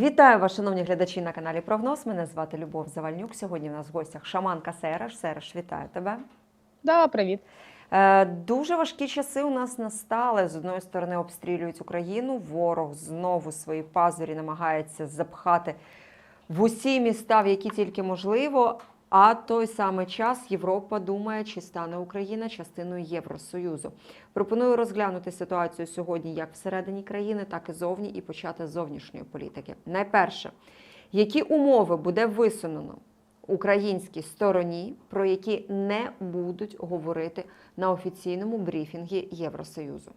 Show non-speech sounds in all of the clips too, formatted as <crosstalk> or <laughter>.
Вітаю вас, шановні глядачі на каналі Прогноз. Мене звати Любов Завальнюк. Сьогодні в нас в гостях шаманка Сереш. Сереш, вітаю тебе. Да, привіт. Е, Дуже важкі часи у нас настали. З одної сторони обстрілюють Україну. Ворог знову свої пазурі намагається запхати в усі міста, в які тільки можливо. А той самий час Європа думає, чи стане Україна частиною Євросоюзу. Пропоную розглянути ситуацію сьогодні як всередині країни, так і зовні, і почати з зовнішньої політики. Найперше, які умови буде висунено українській стороні, про які не будуть говорити на офіційному брифінгі Євросоюзу.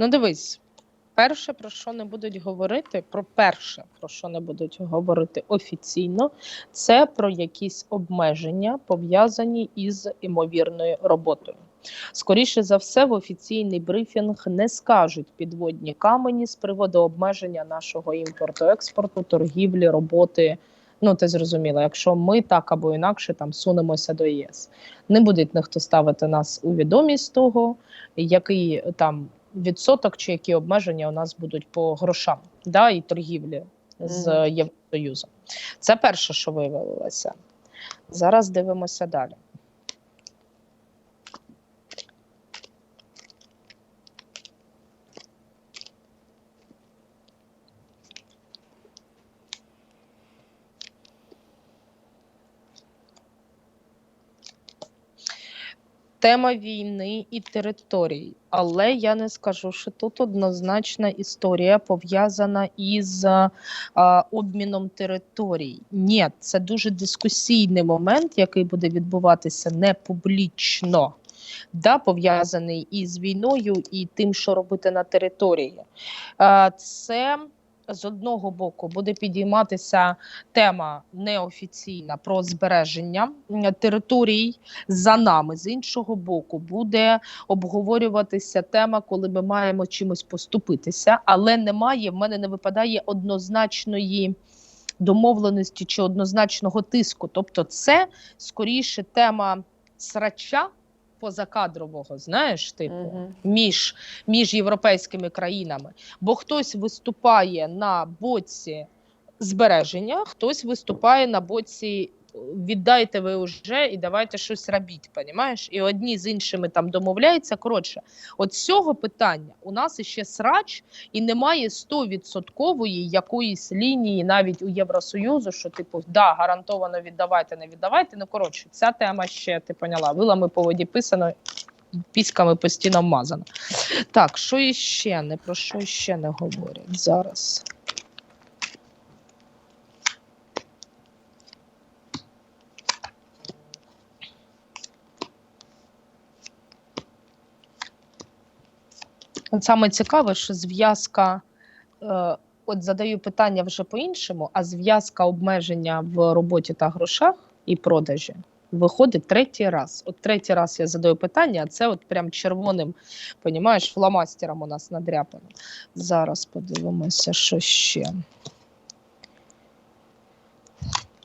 Ну, дивись, перше, про що не будуть говорити, про перше, про що не будуть говорити офіційно, це про якісь обмеження, пов'язані із імовірною роботою. Скоріше за все, в офіційний брифінг не скажуть підводні камені з приводу обмеження нашого імпорту, експорту, торгівлі, роботи. Ну, ти зрозуміла, якщо ми так або інакше там сунемося до ЄС, не буде ніхто ставити нас у відомість того, який там відсоток чи які обмеження у нас будуть по грошам да, і торгівлі з Євросоюзом. Це перше, що виявилося. Зараз дивимося далі. Тема війни і територій, але я не скажу, що тут однозначна історія пов'язана із а, обміном територій. Ні, це дуже дискусійний момент, який буде відбуватися не публічно, да, пов'язаний із війною і тим, що робити на території. Це з одного боку буде підійматися тема неофіційна про збереження територій за нами. З іншого боку, буде обговорюватися тема, коли ми маємо чимось поступитися, але немає в мене не випадає однозначної. Домовленості чи однозначного тиску, тобто, це скоріше тема срача позакадрового, знаєш, типу Мгм. між, між європейськими країнами, бо хтось виступає на боці збереження, хтось виступає на боці. Віддайте ви вже і давайте щось робіть, понімаєш? І одні з іншими там домовляються. Коротше, от цього питання у нас іще срач, і немає стовідсоткової якоїсь лінії навіть у Євросоюзу, що типу да, гарантовано віддавайте, не віддавайте. Ну коротше, ця тема ще ти поняла. Вилами по воді писано, піськами по стінам мазано. Так, що іще не про що ще не говорять зараз. Саме цікаве, що зв'язка, е, от задаю питання вже по-іншому, а зв'язка обмеження в роботі та грошах і продажі виходить третій раз. От третій раз я задаю питання, а це от прям червоним, понімаєш, фломастером у нас надряпано. Зараз подивимося, що ще.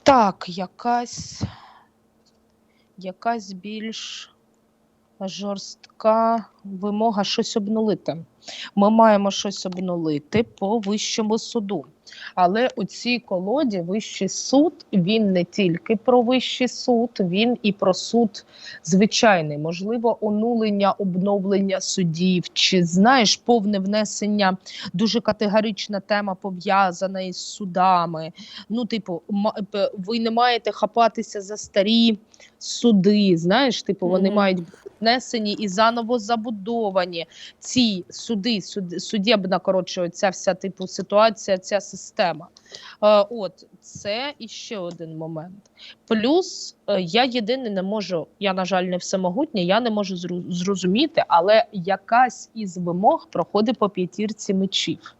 Так, якась, якась більш жорстка вимога щось обнулити. Ми маємо щось обнулити по вищому суду. Але у цій колоді вищий суд він не тільки про вищий суд, він і про суд звичайний. Можливо, онулення, обновлення судів, чи знаєш, повне внесення, дуже категорична тема пов'язана із судами. Ну, типу, ви не маєте хапатися за старі суди. Знаєш, типу, вони Мгм. мають бути внесені і заново забудовані ці суди, суд, судебна, коротше, ця вся типу ситуація, ця система. Е, от це іще один момент. Плюс е, я єдине не можу, я, на жаль, не всемогутня, я не можу зрозуміти, але якась із вимог проходить по п'ятірці мечів.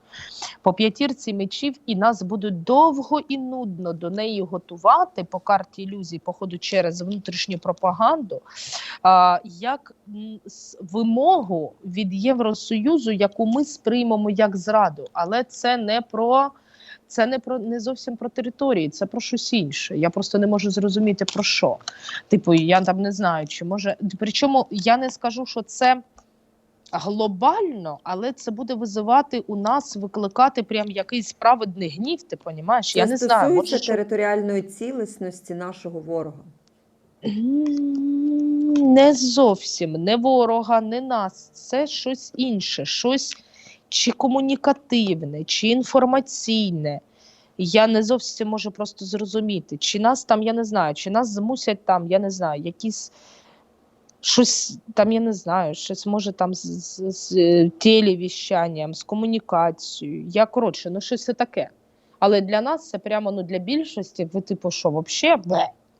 По п'ятірці мечів, і нас будуть довго і нудно до неї готувати по карті ілюзій, походу через внутрішню пропаганду, а, як вимогу від Євросоюзу, яку ми сприймемо як зраду, але це не про. Це не про не зовсім про території, це про щось інше. Я просто не можу зрозуміти про що. Типу, я там не знаю, чи може. Причому я не скажу, що це глобально, але це буде визивати у нас, викликати прям якийсь праведний гнів. Ти понімаєш? Це Я не знаю, може, територіальної цілісності нашого ворога. Не зовсім не ворога, не нас. Це щось інше, щось чи комунікативне, чи інформаційне. Я не зовсім можу просто зрозуміти, чи нас там, я не знаю, чи нас змусять там, я не знаю, якісь щось там, я не знаю, щось може там з, з, з е, телевіщанням, з комунікацією. Я коротше, ну щось таке. Але для нас це прямо ну для більшості, ви типу, що взагалі,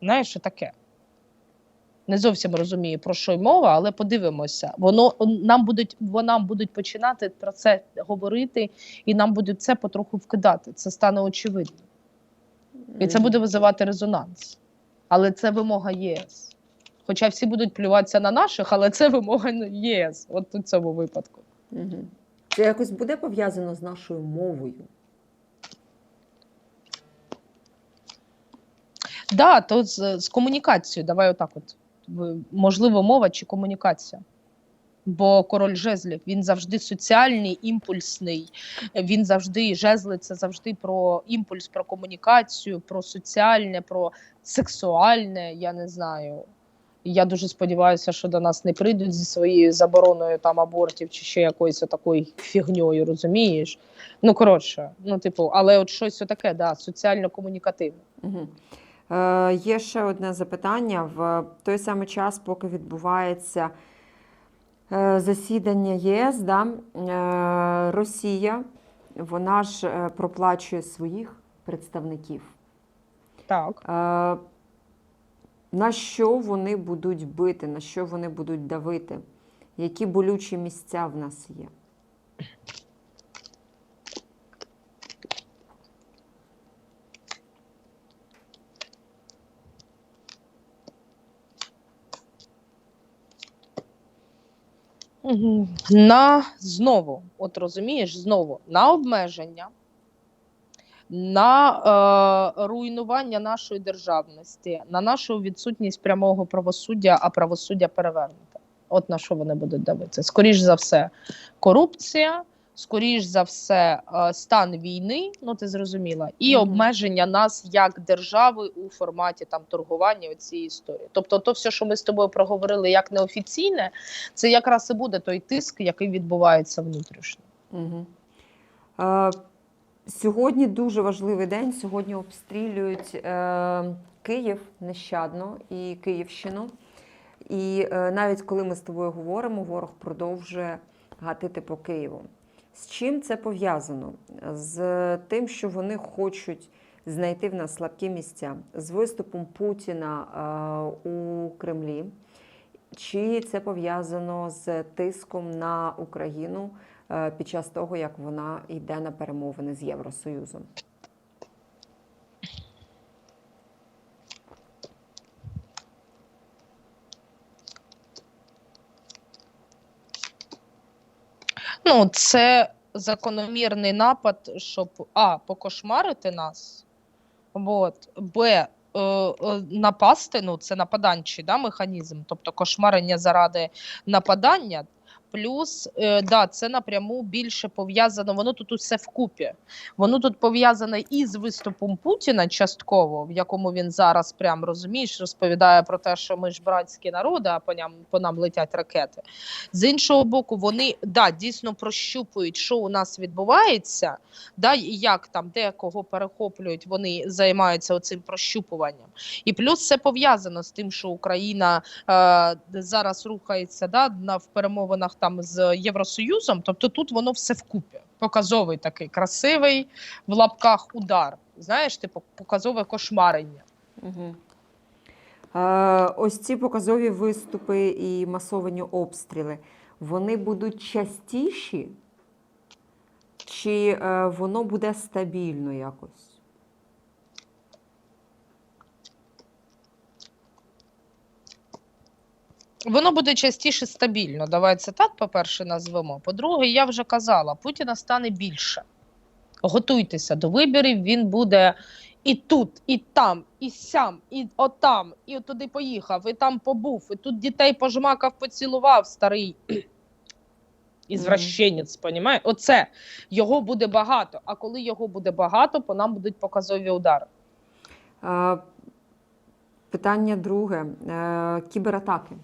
знаєш, що таке. Не зовсім розумію, про що й мова, але подивимося. Воно нам будуть, нам будуть починати про це говорити, і нам будуть це потроху вкидати. Це стане очевидно. І це буде визивати резонанс. Але це вимога ЄС. Хоча всі будуть плюватися на наших, але це вимога ЄС, от у цьому випадку. Це якось буде пов'язано з нашою мовою. Да, то з, з комунікацією. Давай отак от. Можливо, мова чи комунікація. Бо король жезлів він завжди соціальний, імпульсний. Він завжди жезли це завжди про імпульс, про комунікацію, про соціальне, про сексуальне. Я не знаю. Я дуже сподіваюся, що до нас не прийдуть зі своєю забороною там абортів чи ще якоюсь такою фігньою, розумієш? Ну коротше, ну типу, але от щось отаке, да, соціально-комунікативне. Угу. Е, є ще одне запитання. В той самий час, поки відбувається е, засідання єС, да, е, Росія вона ж е, проплачує своїх представників. Так. Е, на що вони будуть бити, на що вони будуть давити? Які болючі місця в нас є? На знову, от розумієш, знову на обмеження, на е, руйнування нашої державності, на нашу відсутність прямого правосуддя, а правосуддя перевернуте. От на що вони будуть дивитися? Скоріш за все, корупція, скоріш за все, е, стан війни, ну ти зрозуміла, і обмеження нас як держави у форматі там торгування цієї історії. Тобто, то все, що ми з тобою проговорили як неофіційне, це якраз і буде той тиск, який відбувається внутрішньо. Угу. Е, сьогодні дуже важливий день. Сьогодні обстрілюють е, Київ нещадно і Київщину. І е, навіть коли ми з тобою говоримо, ворог продовжує гатити по Києву. З чим це пов'язано? З тим, що вони хочуть знайти в нас слабкі місця, з виступом Путіна е, у Кремлі. Чи це пов'язано з тиском на Україну під час того, як вона йде на перемовини з Євросоюзом? Ну, це закономірний напад, щоб а, покошмарити нас, от, б, е, е, напасти, ну, це нападанчий да, механізм, тобто кошмарення заради нападання. Плюс, е, да, це напряму більше пов'язано, воно тут усе вкупі. Воно тут пов'язане і з виступом Путіна частково, в якому він зараз прям розумієш, розповідає про те, що ми ж братські народи, а по нам, по нам летять ракети. З іншого боку, вони да, дійсно прощупують, що у нас відбувається, да, і як там де кого перехоплюють, вони займаються оцим прощупуванням. І плюс це пов'язано з тим, що Україна е, зараз рухається да, на, в перемовинах там з Євросоюзом. Тобто тут воно все вкупі. Показовий такий красивий в лапках удар. Знаєш, типу показове кошмарення. Угу. Е, ось ці показові виступи і масовані обстріли, вони будуть частіші? чи е, воно буде стабільно якось? Воно буде частіше стабільно. Давай це так, по-перше, назвемо. По-друге, я вже казала, Путіна стане більше. Готуйтеся до виборів, він буде і тут, і там, і сям, і отам, і туди поїхав, і там побув, і тут дітей пожмакав, поцілував старий. <clears throat> Ізвращенець, понімаєш? Оце його буде багато. А коли його буде багато, по нам будуть показові удари. Питання друге. Е, Кібератаки.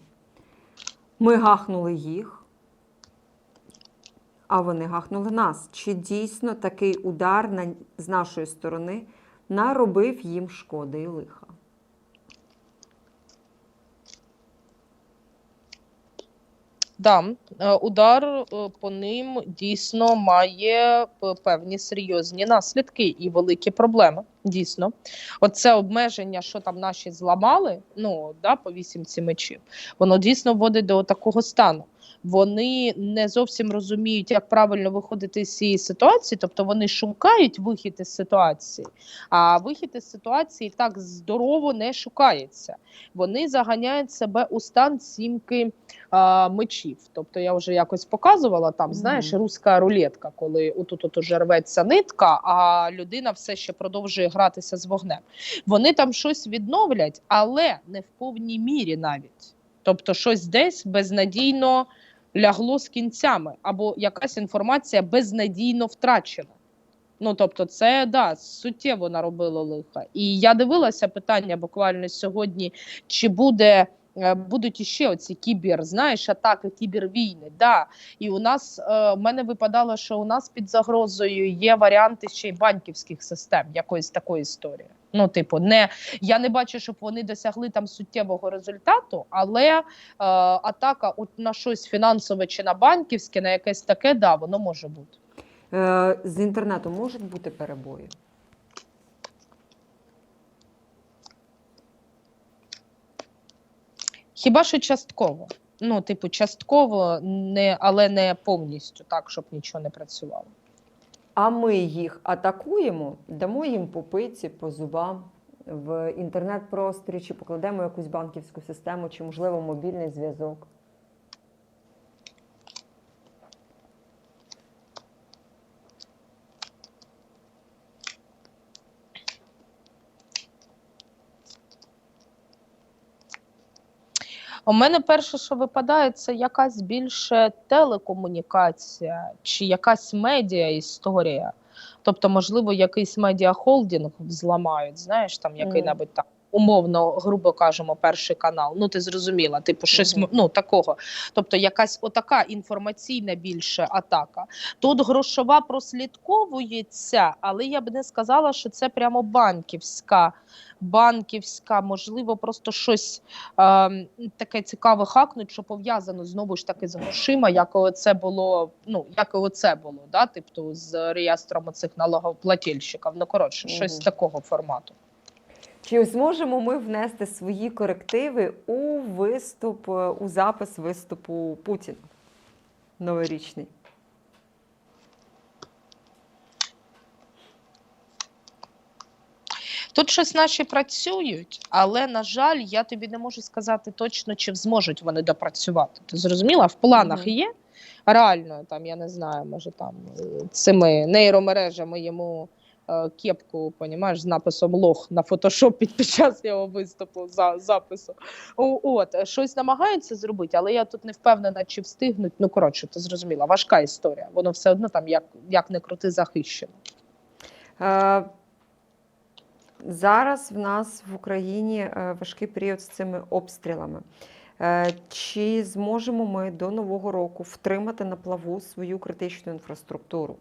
Ми гахнули їх, а вони гахнули нас. Чи дійсно такий удар з нашої сторони наробив їм шкоди і лиха? Да, е, удар е, по ним дійсно має певні серйозні наслідки і великі проблеми. Дійсно, оце обмеження, що там наші зламали, ну да, по вісімці мечів, воно дійсно вводить до такого стану. Вони не зовсім розуміють, як правильно виходити з цієї ситуації, тобто вони шукають вихід із ситуації, а вихід із ситуації так здорово не шукається. Вони заганяють себе у стан сімки а, мечів. Тобто я вже якось показувала там, знаєш, руська рулетка, коли отут от уже рветься нитка, а людина все ще продовжує гратися з вогнем. Вони там щось відновлять, але не в повній мірі навіть. Тобто, щось десь безнадійно лягло з кінцями, або якась інформація безнадійно втрачена. Ну, тобто, це да, суттєво наробило лиха. І я дивилася питання буквально сьогодні, чи буде. е, Будуть іще оці кібер, знаєш, атаки, кібервійни. Да. І у нас е, в мене випадало, що у нас під загрозою є варіанти ще й банківських систем, якоїсь такої історії. Ну, типу, не я не бачу, щоб вони досягли там суттєвого результату, але е, атака от на щось фінансове чи на банківське, на якесь таке, да, воно може бути. Е, З інтернету можуть бути перебої? Хіба що частково. Ну, типу, частково, не, але не повністю, так, щоб нічого не працювало. А ми їх атакуємо, дамо їм по пиці, по зубам в інтернет-просторі, чи покладемо якусь банківську систему, чи, можливо, мобільний зв'язок. У мене перше, що випадає, це якась більше телекомунікація чи якась медіа історія. Тобто, можливо, якийсь медіахолдинг взламають, знаєш, там який-небудь там. Умовно, грубо кажемо, перший канал. Ну, ти зрозуміла, типу, щось Мгм. ну такого. Тобто, якась отака інформаційна більше атака. Тут грошова прослідковується, але я б не сказала, що це прямо банківська, банківська, можливо, просто щось е, таке цікаве хакнуть, що пов'язано знову ж таки з грошима, як це було, ну як оце було, да, тобто з реєстром цих налогоплательщиків. Ну коротше, щось Мгм. такого формату. Чи зможемо ми внести свої корективи у виступ, е, у запис виступу Путіна новорічний? Тут щось наші працюють, але на жаль, я тобі не можу сказати точно, чи зможуть вони допрацювати. Ти зрозуміла? В планах є реально, там я не знаю, може там е, цими нейромережами йому кепку, понімаєш, з написом лох на фотошопі під час його виступу за запису. От е, щось намагаються зробити, але я тут не впевнена, чи встигнуть. Ну коротше, ти зрозуміла, важка історія. Воно все одно там як, як не крути захищено. Е, Зараз в нас в Україні е, важкий період з цими обстрілами. Е, Чи зможемо ми до Нового року втримати на плаву свою критичну інфраструктуру?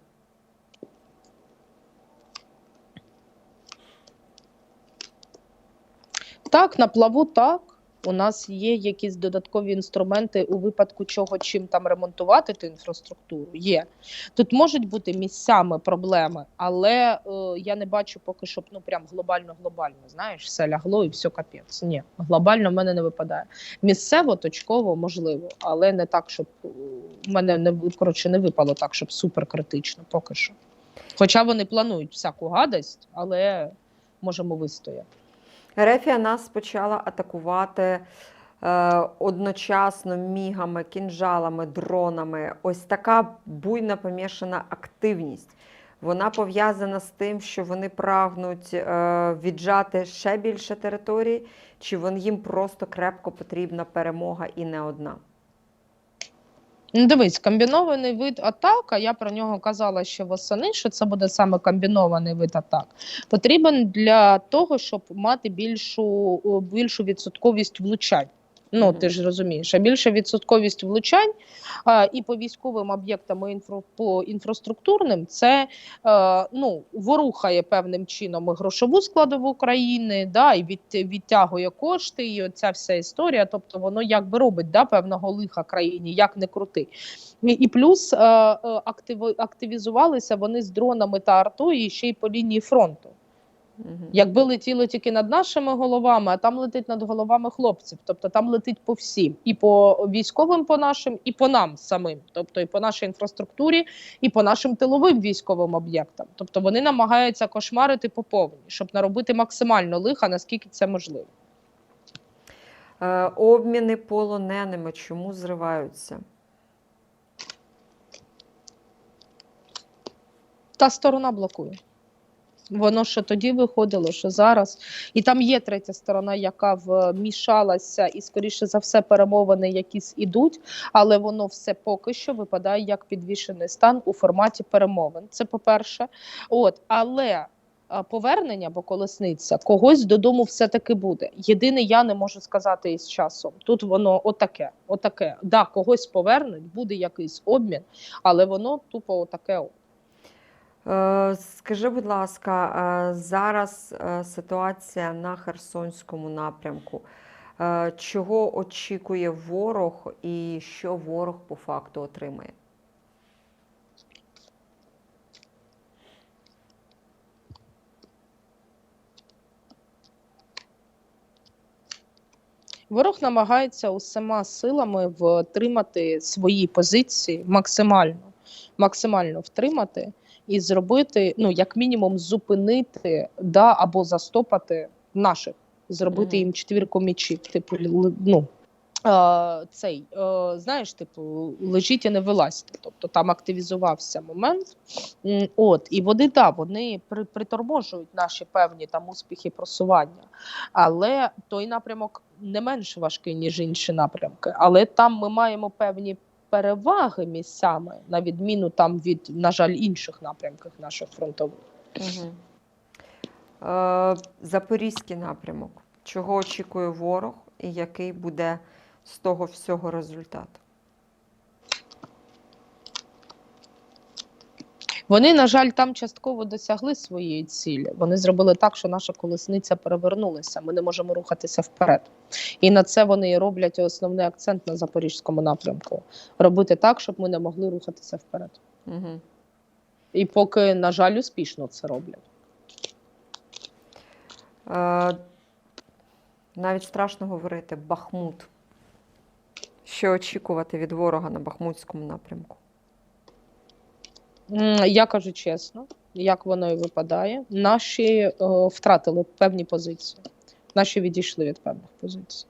Так, на плаву так. У нас є якісь додаткові інструменти у випадку чого чим там ремонтувати ту інфраструктуру. Є тут можуть бути місцями проблеми, але е, я не бачу поки щоб ну прям глобально глобально. Знаєш, все лягло і все капець. Ні, глобально в мене не випадає. Місцево, точково, можливо, але не так, щоб е, в мене не коротше не випало так, щоб супер критично. Поки що. Хоча вони планують всяку гадость, але можемо вистояти. Ерефія нас почала атакувати е, одночасно мігами, кінжалами, дронами. Ось така буйна помішана активність. Вона пов'язана з тим, що вони прагнуть е, віджати ще більше територій, чи вон їм просто крепко потрібна перемога і не одна. Ну, дивись, комбінований вид атака. я про нього казала ще восени, що це буде саме комбінований вид атак. Потрібен для того, щоб мати більшу, більшу відсотковість влучань. Ну, ти ж розумієш, а більша відсотковість влучань а, і по військовим об'єктам, і інфра, по інфраструктурним, це е, ну, ворухає певним чином і грошову складову країни, да, і від, відтягує кошти, і оця вся історія. Тобто воно якби робить да, певного лиха країні, як не крути. І, і плюс е, е, активізувалися вони з дронами та артою ще й по лінії фронту. Якби летіло тільки над нашими головами, а там летить над головами хлопців. Тобто там летить по всім, і по військовим, по нашим, і по нам самим, тобто і по нашій інфраструктурі, і по нашим тиловим військовим об'єктам. Тобто вони намагаються кошмарити по повній, щоб наробити максимально лиха, наскільки це можливо. Е, обміни полоненими чому зриваються? Та сторона блокує. Воно що тоді виходило, що зараз. І там є третя сторона, яка вмішалася, і, скоріше за все, перемовини якісь ідуть, але воно все поки що випадає як підвішений стан у форматі перемовин. Це по-перше. От, але повернення, бо колесниця, когось додому все-таки буде. Єдине, я не можу сказати із часом. Тут воно отаке, отаке. Да, когось повернуть, буде якийсь обмін, але воно тупо отаке. Е, Скажи, будь ласка, е, зараз е, ситуація на Херсонському напрямку. Чого очікує ворог і що ворог по факту отримає? Ворог намагається усіма силами втримати свої позиції максимально, максимально втримати і зробити, ну як мінімум, зупинити да або застопати наших, зробити їм четвірку мічів. Типу, ну е, цей е, знаєш, типу, лежіть і не вилазьте. Тобто там активізувався момент. От і вони да, вони при, приторможують наші певні там успіхи просування. Але той напрямок не менш важкий, ніж інші напрямки. Але там ми маємо певні переваги місцями, на відміну там від, на жаль, інших напрямків наших фронтових. Угу. Е, Запорізький напрямок. Чого очікує ворог і який буде з того всього результат? Вони, на жаль, там частково досягли своєї цілі. Вони зробили так, що наша колесниця перевернулася. Ми не можемо рухатися вперед. І на це вони роблять основний акцент на запорізькому напрямку: робити так, щоб ми не могли рухатися вперед. Угу. І поки, на жаль, успішно це роблять. Е, навіть страшно говорити Бахмут. Що очікувати від ворога на Бахмутському напрямку? Я кажу чесно, як воно і випадає. Наші е, втратили певні позиції. Наші відійшли від певних позицій.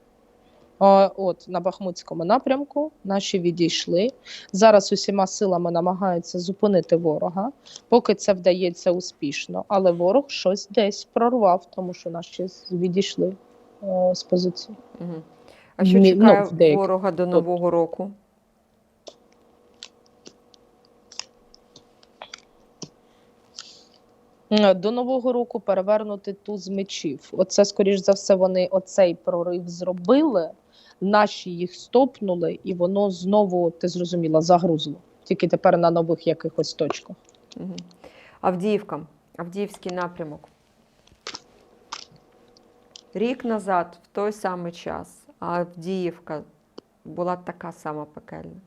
От на Бахмутському напрямку наші відійшли. Зараз усіма силами намагаються зупинити ворога, поки це вдається успішно. Але ворог щось десь прорвав, тому що наші відійшли е, з позиції. Угу. А що ну, чекає ворога до Нового року? До нового року перевернути туз мечів. Оце, скоріш за все, вони оцей прорив зробили. Наші їх стопнули, і воно знову, ти зрозуміла, загрузло. Тільки тепер на нових якихось точках. Авдіївка, Авдіївський напрямок. Рік назад, в той самий час, Авдіївка була така сама пекельна.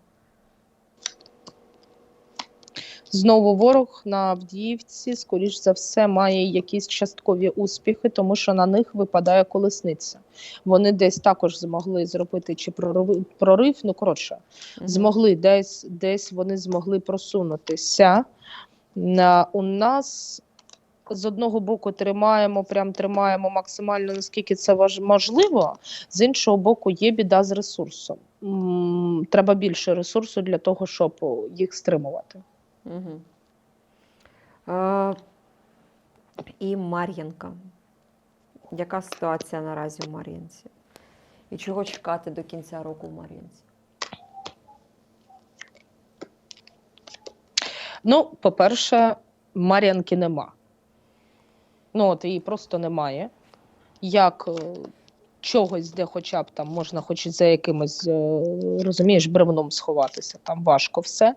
Знову ворог на Авдіївці, скоріш за все, має якісь часткові успіхи, тому що на них випадає колесниця. Вони десь також змогли зробити чи прорив, прорив ну коротше, змогли десь, десь вони змогли просунутися. На- У нас з одного боку тримаємо, прям тримаємо максимально наскільки це можливо. З іншого боку, є біда з ресурсом. М, Треба більше ресурсу для того, щоб їх стримувати. Угу. Е, і Мар'їнка. Яка ситуація наразі в Мар'їнці? І чого чекати до кінця року в Мар'їнці? Ну, по-перше, Мар'янки нема. Ну, от її просто немає. Як е, чогось, де хоча б там можна хоч за якимось, е, розумієш, бревном сховатися, там важко все.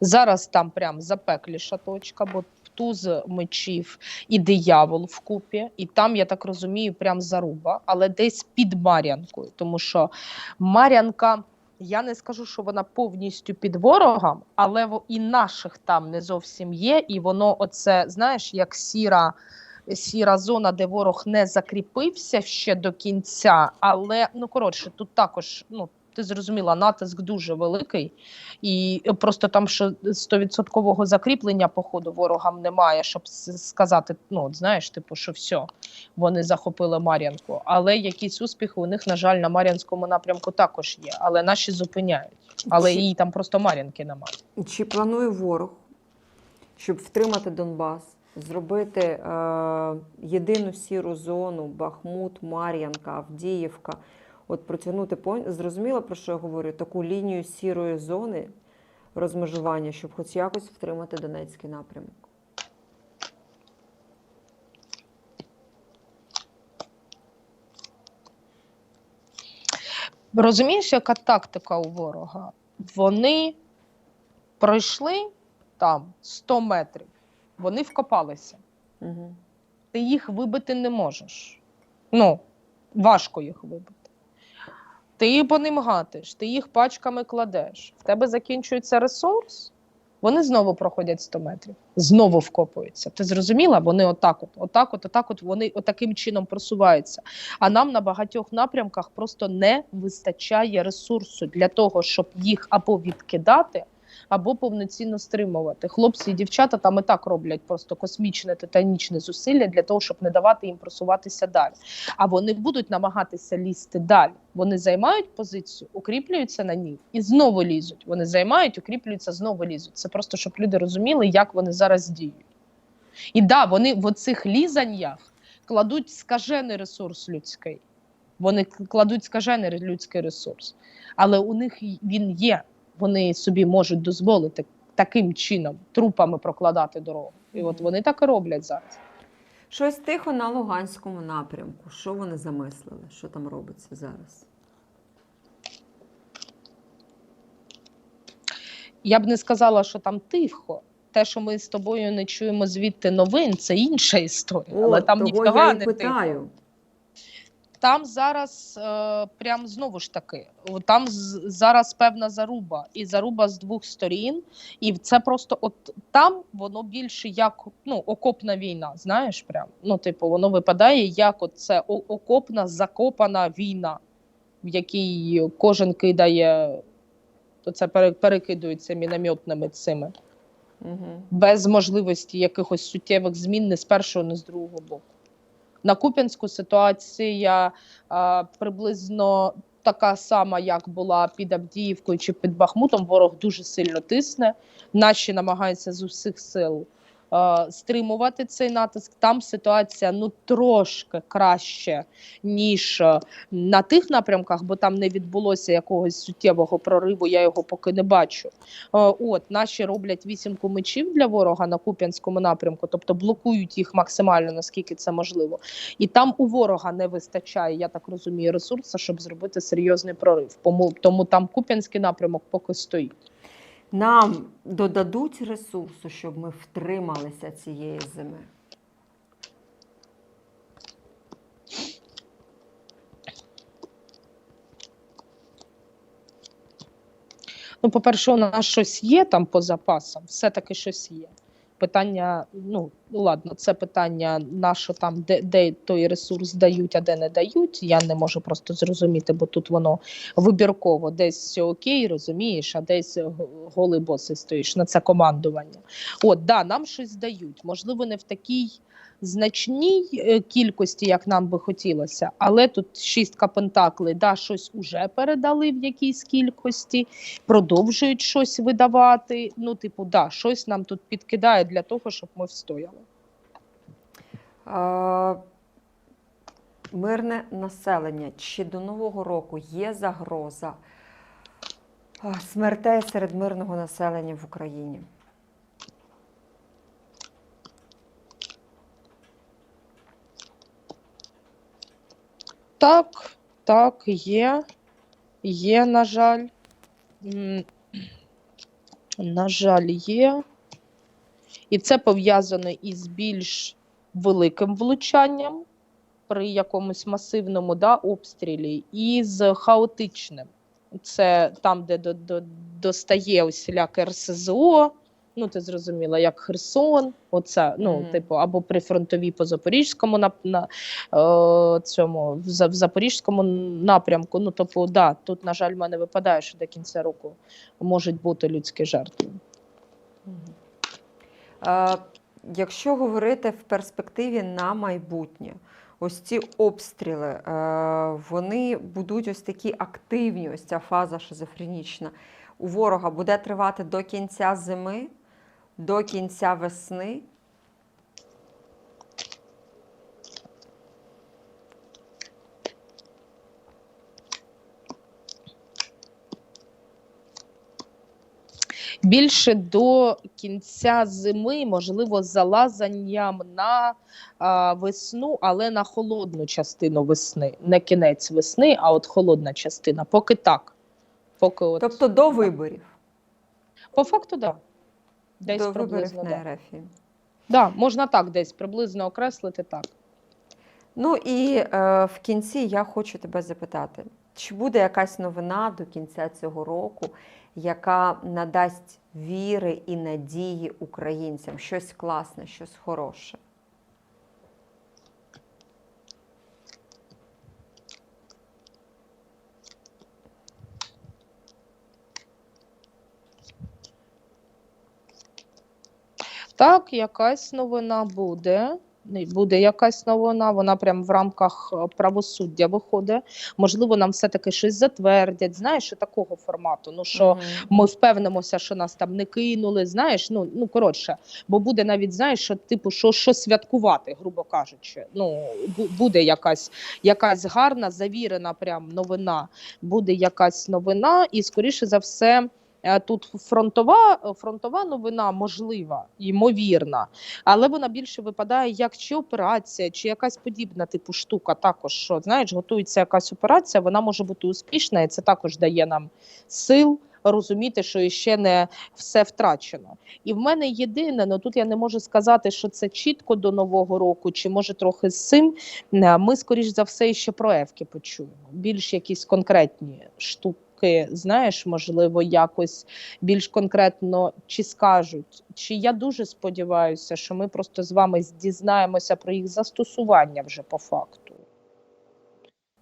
Зараз там прям запекліша точка, бо туз мечів і диявол вкупі, і там, я так розумію, прям заруба, але десь під Мар'янкою, тому що Мар'янка. Я не скажу, що вона повністю під ворогом, але і наших там не зовсім є. І воно, оце, знаєш, як сіра, сіра зона, де ворог не закріпився ще до кінця. Але ну коротше, тут також, ну ти зрозуміла, натиск дуже великий, і просто там що стовідсоткового закріплення по ходу ворогам немає, щоб сказати, ну от знаєш, типу, що все, вони захопили Мар'янку. Але якісь успіхи у них, на жаль, на Мар'янському напрямку також є. Але наші зупиняють. Але її там просто Мар'янки немає. Чи планує ворог, щоб втримати Донбас, зробити е, єдину сіру зону Бахмут, Мар'янка, Авдіївка? От протягнути зрозуміло, про що я говорю? Таку лінію сірої зони розмежування, щоб хоч якось втримати Донецький напрямок. Розумієш, яка тактика у ворога? Вони пройшли там 100 метрів, вони вкопалися. Угу. Ти їх вибити не можеш. Ну, важко їх вибити. Ти по ним гатиш, ти їх пачками кладеш. В тебе закінчується ресурс, вони знову проходять 100 метрів, знову вкопуються. Ти зрозуміла? Вони отак, от, отак, от, отак, от вони отаким чином просуваються. А нам на багатьох напрямках просто не вистачає ресурсу для того, щоб їх або відкидати, або повноцінно стримувати. Хлопці і дівчата там і так роблять просто космічне титанічне зусилля для того, щоб не давати їм просуватися далі. А вони будуть намагатися лізти далі. Вони займають позицію, укріплюються на ній і знову лізуть. Вони займають, укріплюються, знову лізуть. Це просто щоб люди розуміли, як вони зараз діють. І да, вони в оцих лізаннях кладуть скажений ресурс людський. Вони кладуть скажений людський ресурс, але у них він є. Вони собі можуть дозволити таким чином трупами прокладати дорогу. І от вони так і роблять зараз. Щось тихо на Луганському напрямку. Що вони замислили? Що там робиться зараз? Я б не сказала, що там тихо. Те, що ми з тобою не чуємо звідти новин, це інша історія. але там і не тихо. Там зараз е, прям знову ж таки, там з- зараз певна заруба, і заруба з двох сторін. І це просто от там воно більше як ну, окопна війна. Знаєш, прям ну, типу, воно випадає як от це окопна закопана війна, в якій кожен кидає, то це пере- перекидується мінометними цими Угу. без можливості якихось суттєвих змін не з першого, не з другого боку. На Куп'янську ситуація а, приблизно така сама, як була під Авдіївкою чи під Бахмутом. Ворог дуже сильно тисне. Наші намагаються з усіх сил стримувати цей натиск. Там ситуація ну трошки краще, ніж е, на тих напрямках, бо там не відбулося якогось суттєвого прориву. Я його поки не бачу. Е, От наші роблять вісімку мечів для ворога на Куп'янському напрямку, тобто блокують їх максимально наскільки це можливо. І там у ворога не вистачає, я так розумію, ресурсу, щоб зробити серйозний прорив. Тому там Куп'янський напрямок поки стоїть. Нам додадуть ресурсу, щоб ми втрималися цієї зими. Ну, по-перше, у нас щось є там по запасам, все-таки щось є. Питання, ну ладно, це питання на там, де, де той ресурс дають, а де не дають. Я не можу просто зрозуміти, бо тут воно вибірково десь окей, розумієш, а десь голий боси стоїш на це командування. От, да, нам щось дають. Можливо, не в такій значній е, кількості, як нам би хотілося, але тут шістка пентаклей, да, щось уже передали в якійсь кількості, продовжують щось видавати. Ну, типу, да, щось нам тут підкидає для того, щоб ми встояли. Е, Мирне населення. Чи до Нового року є загроза смертей серед мирного населення в Україні? Так, так, є. Є, на жаль. На жаль, є. І це пов'язано із більш великим влучанням при якомусь масивному да, обстрілі, і з хаотичним. Це там, де до, до, достає усіляке РСЗО, ну ти зрозуміла, як Херсон, оце, ну, Мгм. типу, або при фронтовій по Запорізькому на, на е, цьому в, в Запорізькому напрямку. Ну, тобто, да, тут, на жаль, в мене випадає, що до кінця року можуть бути людські жертви. Е, Якщо говорити в перспективі на майбутнє, ось ці обстріли, е, вони будуть ось такі активні, ось ця фаза шизофренічна. У ворога буде тривати до кінця зими, до кінця весни. Більше до кінця зими, можливо, з залазанням на а, весну, але на холодну частину весни. Не кінець весни, а от холодна частина. Поки так. Поки от, Тобто до виборів. По факту, так. Да. Десь до виборів приблизно. на Да. РФ. Да, можна так десь приблизно окреслити так. Ну і е, в кінці я хочу тебе запитати, чи буде якась новина до кінця цього року, яка надасть віри і надії українцям? Щось класне, щось хороше. Так, якась новина буде. Буде якась новина, вона прям в рамках е, правосуддя виходить. Можливо, нам все-таки щось затвердять. Знаєш, такого формату. Ну що Мгм. ми впевнимося, що нас там не кинули. Знаєш, ну ну коротше, бо буде навіть знаєш, що типу, що, що святкувати, грубо кажучи. Ну буде якась якась гарна, завірена прям новина. Буде якась новина, і скоріше за все. Е, Тут фронтова фронтова новина можлива, ймовірна, але вона більше випадає як чи операція, чи якась подібна типу штука. Також що знаєш, готується якась операція, вона може бути успішна, і це також дає нам сил розуміти, що ще не все втрачено. І в мене єдине, ну тут я не можу сказати, що це чітко до нового року, чи може трохи з цим. е, Ми, скоріш за все, ще про евки почуємо. Більш якісь конкретні штуки. Знаєш, можливо, якось більш конкретно чи скажуть, чи я дуже сподіваюся, що ми просто з вами дізнаємося про їх застосування вже по факту.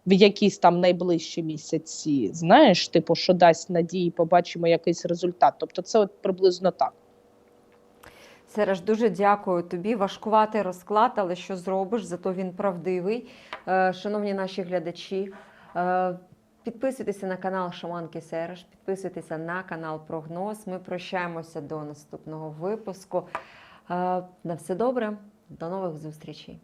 В якісь там найближчі місяці, знаєш, типу, що дасть надії, побачимо якийсь результат. Тобто, це от приблизно так. Сереж, дуже дякую тобі. Важкуватий розклад, але що зробиш, зато він правдивий. Е, Шановні наші глядачі, е, підписуйтеся на канал Шаманки Сереж, підписуйтеся на канал Прогноз. Ми прощаємося до наступного випуску. Е, На все добре, до нових зустрічей.